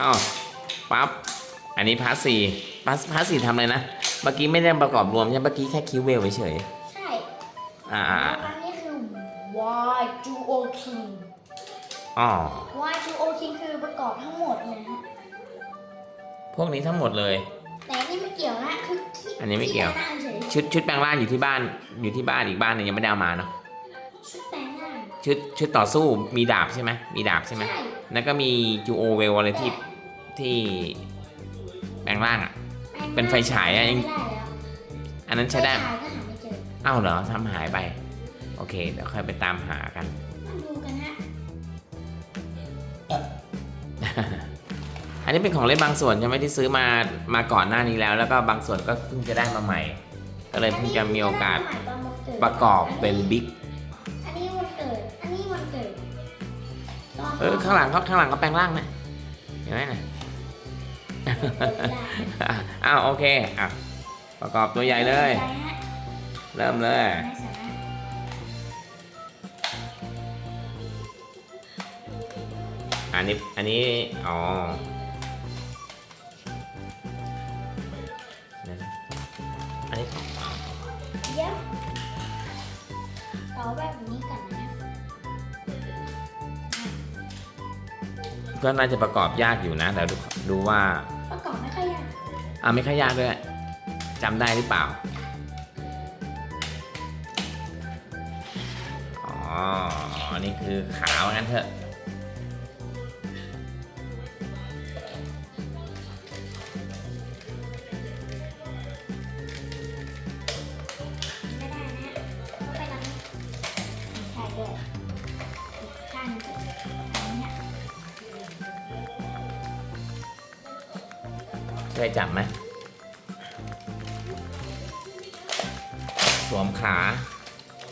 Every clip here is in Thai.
อ้าวปั๊บอันนี้พาร์ทสี่พาร์ทพาร์ทสี่ทำเลยนะ เมื่อกี้ไม่ได้ประกอบรวมใช่ไหมเมื่อกี้แค่คิวเวลเฉยใช่ๆอ่าอ่าแล้วอ่าอันนี้คือ Y Duo King อ๋อ Y Duo King คือประกอบทั้งหมดเลยนะฮะพวกนี้ทั้งหมดเลย แต่อันนี่ไม่เกี่ยวนะคือที่อันนี้ไม่เกี่ยวที่แปลงร่างเฉยชุดชุดแปลงร่างอยู่ที่บ้าน อยู่ที่บ้านอีกบ้านหนึงยังไม่ได้เอามาเนาะชุดแปลงร่างชุดชุดต่อสู้มีดาบใช่ไหมมีดาบใช่ไหมใช่ แล้วก็มีจูโอเวลอะไรที่ที่แปลงร่างอะ เป็นไฟฉายอะยังไม่ได้แล้วอันนั้นใช้ได้ฟฉายก็หาไม่เจออ้าวเหรอทำหายไป โอเค เดี๋ยวค่อยไปตามหากันมาดูกันฮะอันนี้เป็นของเล่นบางส่วนใช่ไหมที่ซื้อมามาก่อนหน้านี้แล้ว แล้วก็บางส่วนก็เพิ่งจะได้มาใหม่ ก็เลยเพิ่งจะมีโอกาสนนี้วันเกิดประกอบเป็นบิ๊ก เออข้างหลังเขาข้างหลังเขาแปลงร่างนะเห็นไหมนะอ้าวโอเคอะประกอบตัวใหญ่เลยใหญ่ฮะเริ่มเลยไม่สามารถอันนี้อันนี้อ๋อ ก็น่าจะประกอบยากอยู่นะแต่ดูดูว่าประกอบไม่ค่อยยากอ่าไม่ค่อยยากด้วยจำได้หรือเปล่าอ๋อนี่คือขาว่างั้นเถอะ เคยจับไหมสวมขา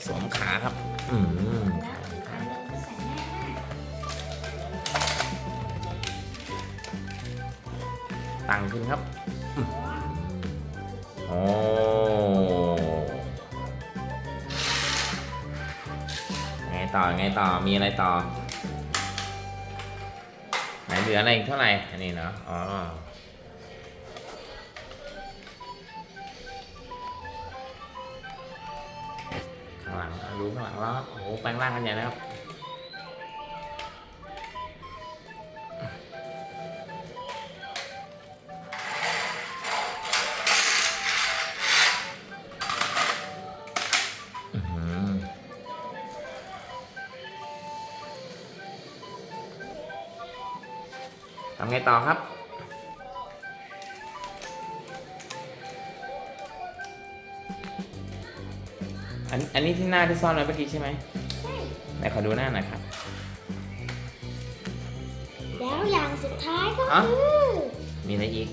สวมขาครับ อืมแล้วอีกอันหนึงก็ใส่ง่ายมากตั้งขึ้นครับอืมโอ้ไงต่อ ไงต่อ มีอะไรต่อ ไหนเหลืออะไรอีกเท่าไหร่ อันนี้เนาะ อ๋อ ข้างหลังอะดูข้างหลังแล้วครับโอ้โหแปลงร่างกันใหญ่นะครับอื้อหือทำไงต่อครับ อันอันนี้ที่หน้าที่ซ่อนไว้เมื่อกี้ใช่ไหมใช่ไหนขอดูหน้าหน่อยครับ แล้วอย่างสุดท้ายก็อะคือมีอะไรอีก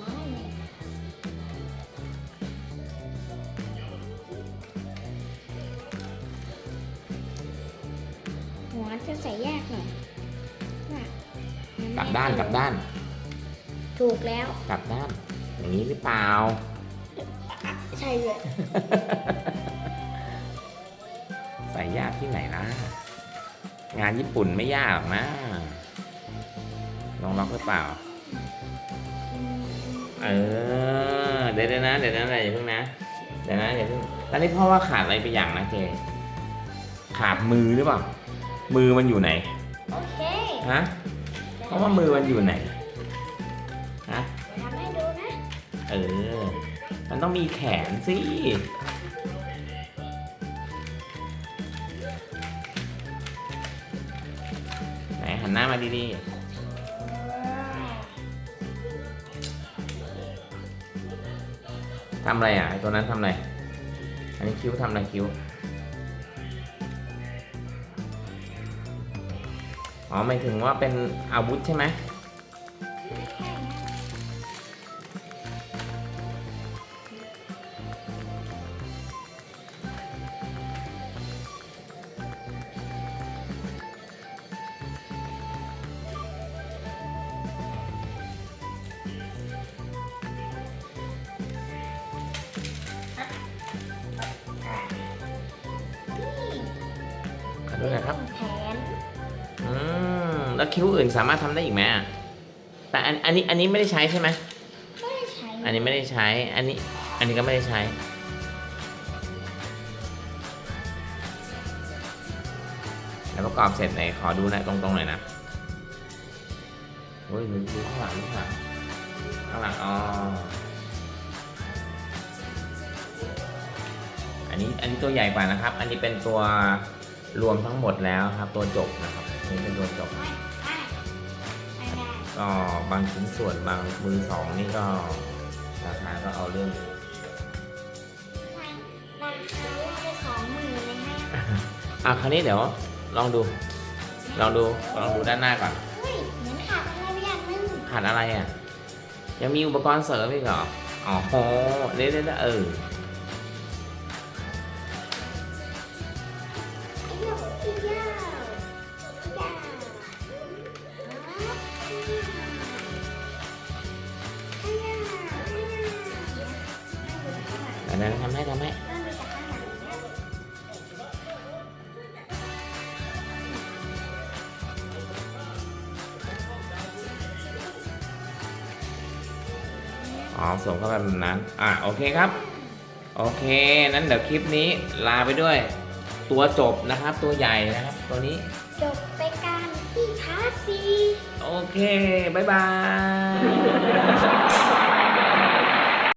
ว้ายหัวจะใส่ยากหน่อยน่ะมันกลับไม่ด้านกลับด้าน ถูกแล้ว กลับด้าน อย่างนี้หรือเปล่าอะใช่เลยใส่ยากที่ไหนนะงานญี่ปุ่นไม่ยากหรอกนะ ลองล็อกหรือเปล่า เออ เดี๋ยวๆนะ เดี๋ยวนะอย่าเพิ่งนะ เดี๋ยวนะอย่าเพิ่งตอนนี้พ่อว่าขาดอะไรไปอย่างนะเจ ขาดมือหรือเปล่า มือมันอยู่ไหน โอเค ฮะ เพราะว่ามือมันอยู่ไหน เออ มันต้องมีแขนสิไหนหันหน้ามาดีๆทำอะไรอะตัวนั้นทำอะไร อันนี้คิ้วทำอะไรคิ้ว อ๋อหมายถึงว่าเป็นอาวุธใช่ไหม นี่ขอดูหน่อยครับ แขนอืมแล้วคิ้วอื่นสามารถทำได้อีกไหมอะแต่อันอันนี้อันนี้ไม่ได้ใช้ใช่ไหม ไม่ได้ใช้อันนี้ไม่ได้ใช้ อันนี้ อันนี้ก็ไม่ได้ใช้ แล้วประกอบเสร็จไหนขอดูหนะตรงๆหน่อยนะเฮ้ยดูดูข้างหลังดูข้างหลังข้างหลังอ๋อ อันนี้ อันนี้ตัวใหญ่กว่านะครับ อันนี้เป็นตัว รวมทั้งหมดแล้วครับ ตัวจบนะครับอันนี้เป็นตัวจบไม่ได้ไม่ได้ก็บางชิ้นส่วนบางมือสองนี่ก็ราคาก็เอาเรื่องอยู่ไม่ราคาว่าไปสองหมื่นเลยฮะอะคราวนี้เดี๋ยวลองดู ลองดูลองดูด้านหน้าก่อนเฮ้ยเหมือนขาดอะไรไปอย่างหนึงขาดอะไรอะยังมีอุปกรณ์เสริมอีกเหรออ๋อโหเด้เด้เออ ดี๋ยวนะทำให้ทำให้เริ่มมีแต่ข้างหลังแล้วอ๋อสวมเข้าไปแบบนั้น อะโอเคครับ โอเคนั้นเดี๋ยวคลิปนี้ลาไปด้วย ตัวจบนะครับ ตัวใหญ่นะครับ ตัวนี้ จบไปการที่ท้าซีโอเค บ๊ายบาย